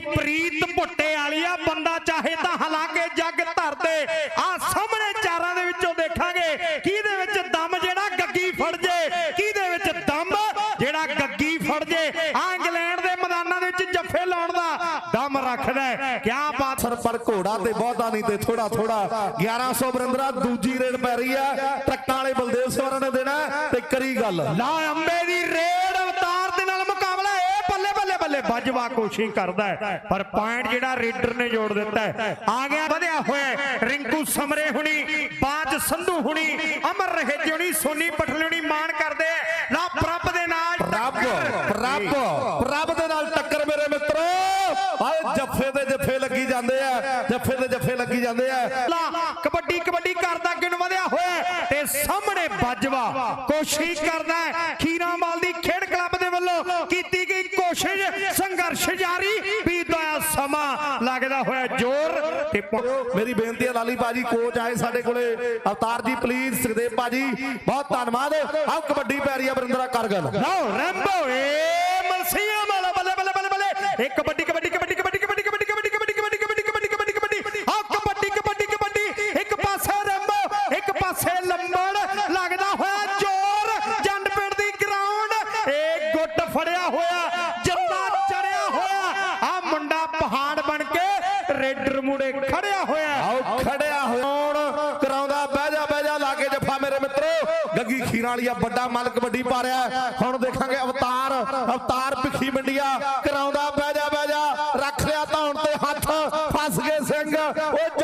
ਦੀ ਪ੍ਰੀਤ ਭੁੱਟੇ ਵਾਲੀ ਆ ਬੰਦਾ ਚਾਹੇ ਤਾਂ ਹਲਾਕੇ ਜੱਗ ਧਰ ਦੇ ਆ ਸਾਹਮਣੇ ਚਾਰਾਂ ਦੇ ਵਿੱਚੋਂ ਦੇਖਾਂਗੇ ਕਿਹਦੇ ਵਿੱਚ ਦਮ ਜਿਹੜਾ ਗੱਗੀ ਫੜ ਜੇ ਕਿਹਦੇ ਵਿੱਚ ਦਮ ਜਿਹੜਾ ਗੱਗੀ ਫੜ ਜੇ ਆ ਇੰਗਲੈਂਡ ਦੇ ਮੈਦਾਨਾਂ ਦੇ ਵਿੱਚ ਜੱਫੇ ਲਾਉਣ ਦਾ ਦਮ ਰੱਖਦਾ ਕੀ ਬਾਤ ਸਰ ਪਰ ਘੋੜਾ ਤੇ ਬਹੁਤਾ ਨਹੀਂ ਤੇ ਥੋੜਾ ਥੋੜਾ 1100 ਬਰਿੰਦਰਾ ਦੂਜੀ ਰੇਡ ਪੈ ਰਹੀ ਆ। ਟਰੱਕਾਂ ਵਾਲੇ ਬਲਦੇਵ ਸਵਾਰਾਂ ਨੇ ਦੇਣਾ ਤੇ ਕਰੀ ਗੱਲ। ਲਾ ਅੰਬੇ ਵੱਜਵਾ ਕੋਸ਼ਿਸ਼ ਕਰਦਾ ਹੈ। ਪਰ ਪੁਆਇੰਟ ਜਿਹੜਾ ਰੇਡਰ ਨੇ ਜੋੜ ਦਿੱਤਾ ਹੈ। ਆ ਗਿਆ ਵਧਿਆ ਹੋਇਆ। ਰਿੰਕੂ ਸਮਰੇ ਹੁਣੀ ਬਾਜ ਸੰਧੂ ਹੁਣੀ ਅਮਰ ਰਹੇ ਹੁਣੀ ਸੋਨੀ ਪਠਲ ਹੁਣੀ ਮਾਣ ਕਰਦੇ ਲਾ ਪ੍ਰਭ ਦੇ ਨਾਲ ਪ੍ਰਭ। ਪ੍ਰਭ ਪ੍ਰਭ ਦੇ ਨਾਲ ਟੱਕਰ ਮੇਰੇ ਮਿੱਤਰੋ। ਆਏ ਜੱਫੇ ਤੇ ਜੱਫੇ ਲੱਗੀ ਜਾਂਦੇ ਆ। ਜੱਫੇ ਤੇ ਜੱਫੇ ਲੱਗੀ ਜਾਂਦੇ ਆ। ਲਾ ਕਬੱਡੀ ਕਬੱਡੀ ਕਰਦਾ ਕਿਨ ਵਧਿਆ ਹੋਇਆ ਤੇ ਸਾਹਮਣੇ ਵੱਜਵਾ ਕੋਸ਼ਿਸ਼ ਕਰਦਾ ਹੈ। ਖੀਰਾਮਾਲ ਦੀ ਖੇਡ ਕਲੱਬ ਦੇ ਵੱਲੋਂ ਕੀਤੀ ਗਈ ਕੋਸ਼ਿਸ਼। ਸੰਘਰਸ਼ ਜਾਰੀ ਬੀਤਦਾ ਸਮਾਂ ਲੱਗਦਾ ਹੋਇਆ ਜ਼ੋਰ ਤੇ ਮੇਰੀ ਬੇਨਤੀ ਹੈ ਲਾਲੀ ਬਾਜੀ ਕੋਚ ਆਏ ਸਾਡੇ ਕੋਲੇ ਅਵਤਾਰ ਜੀ ਪਲੀਜ਼ ਸੁਖਦੇਵ ਬਾਜੀ ਬਹੁਤ ਧੰਨਵਾਦ ਆਹ ਕਬੱਡੀ ਪੈ ਰਹੀ ਆ ਬਰਿੰਦਰਾ ਕਰ ਗੱਲ ਲਓ ਰੈਂਬੋ ਏ ਮਲਸੀਆ ਵਾਲਾ ਬੱਲੇ ਬੱਲੇ ਬੱਲੇ ਬੱਲੇ ਇੱਕ ਕਬੱਡੀ ਕਬੱਡੀ ਕਬੱਡੀ ਕਬੱਡੀ ਕਬੱਡੀ ਕਬੱਡੀ ਕਬੱਡੀ ਕਬੱਡੀ ਕਬੱਡੀ ਕਬੱਡੀ ਕਬੱਡੀ ਕਬੱਡੀ ਕਬੱਡੀ ਆ ਕਬੱਡੀ ਕਬੱਡੀ ਕਬੱਡੀ ਇੱਕ ਪਾਸੇ ਰੈਂਬੋ ਇੱਕ ਪਾਸੇ ਲੰਬੜ ਰੇਡਰ ਮੂੜੇ ਖੜਿਆ ਹੋਇਆ ਆਓ, ਖੜਿਆ ਹੋਣ ਕਰਾਉਂਦਾ? ਬਹਿ ਜਾ ਬਹਿ ਜਾ ਕੇ ਜੱਫਾ ਮੇਰੇ ਮਿੱਤਰੋ। ਗੱਗੀ ਖੀਰਾਂ ਵਾਲੀਆ, ਵੱਡਾ ਮਲ ਕਬੱਡੀ ਪਾ ਰਿਹਾ ਹੁਣ ਦੇਖਾਂਗੇ ਅਵਤਾਰ ਅਵਤਾਰ ਭਿੱਖੀ ਮੰਡੀਆ। ਕਰਾਉਂਦਾ, ਬਹਿ ਜਾ ਬਹਿ ਜਾ। ਰੱਖ ਲਿਆ ਧੌਣ ਤੇ ਹੱਥ। ਫਸ ਗਏ ਸਿੰਘ। ਉਹ